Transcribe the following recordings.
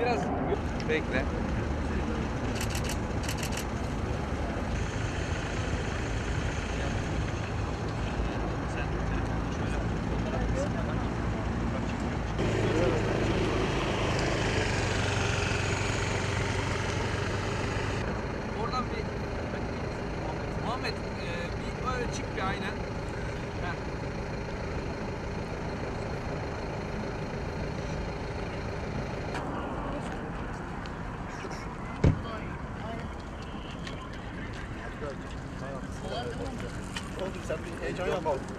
Bekle. Oradan bir Muhammed e, bir böyle çık bir aynen.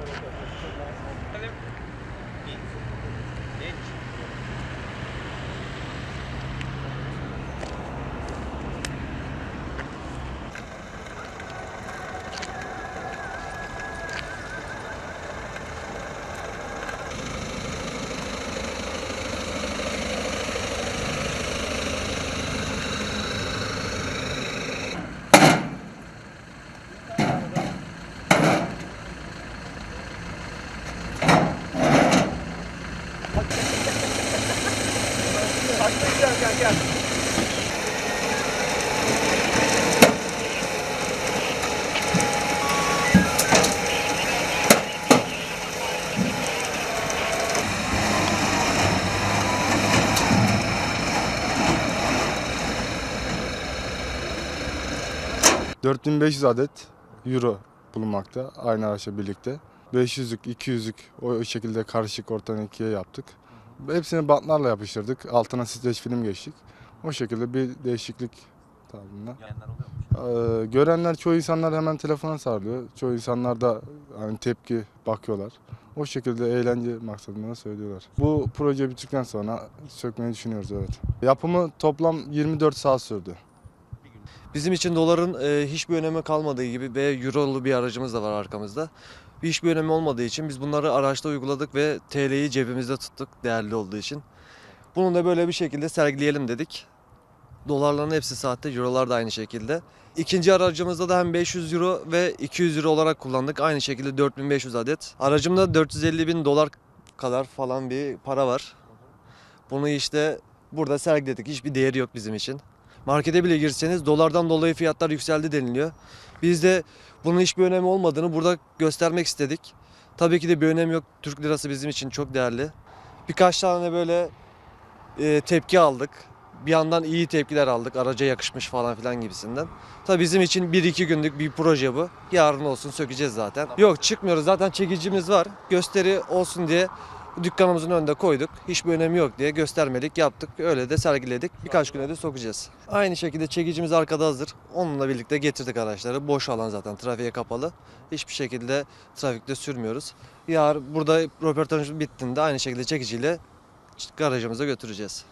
Thank you. Gel gel gel. ...4500 adet euro bulunmakta aynı araçla birlikte. 500'lük, 200'lük o şekilde karışık ortadan ikiye yaptık. Hepsini bantlarla yapıştırdık. Altına streç film geçtik. O şekilde bir değişiklik tarzında. Ee, görenler çoğu insanlar hemen telefona sarılıyor. Çoğu insanlar da hani tepki bakıyorlar. O şekilde eğlence maksadında söylüyorlar. Bu proje bittikten sonra sökmeyi düşünüyoruz evet. Yapımı toplam 24 saat sürdü. Bizim için doların e, hiçbir önemi kalmadığı gibi ve eurolu bir aracımız da var arkamızda. Hiçbir önemi olmadığı için biz bunları araçta uyguladık ve TL'yi cebimizde tuttuk değerli olduğu için. Bunu da böyle bir şekilde sergileyelim dedik. Dolarların hepsi sahte, eurolar da aynı şekilde. İkinci aracımızda da hem 500 euro ve 200 euro olarak kullandık. Aynı şekilde 4500 adet. Aracımda 450 bin dolar kadar falan bir para var. Bunu işte burada sergiledik. Hiçbir değeri yok bizim için. Markete bile girseniz dolardan dolayı fiyatlar yükseldi deniliyor. Biz de bunun hiçbir önemi olmadığını burada göstermek istedik. Tabii ki de bir önemi yok. Türk lirası bizim için çok değerli. Birkaç tane böyle e, tepki aldık. Bir yandan iyi tepkiler aldık. Araca yakışmış falan filan gibisinden. Tabii bizim için 1-2 günlük bir proje bu. Yarın olsun sökeceğiz zaten. Yok çıkmıyoruz. Zaten çekicimiz var. Gösteri olsun diye dükkanımızın önünde koyduk. Hiçbir önemi yok diye göstermedik, yaptık. Öyle de sergiledik. Birkaç güne de sokacağız. Aynı şekilde çekicimiz arkada hazır. Onunla birlikte getirdik araçları. Boş alan zaten trafiğe kapalı. Hiçbir şekilde trafikte sürmüyoruz. Yarın burada röportajımız bittiğinde aynı şekilde çekiciyle garajımıza götüreceğiz.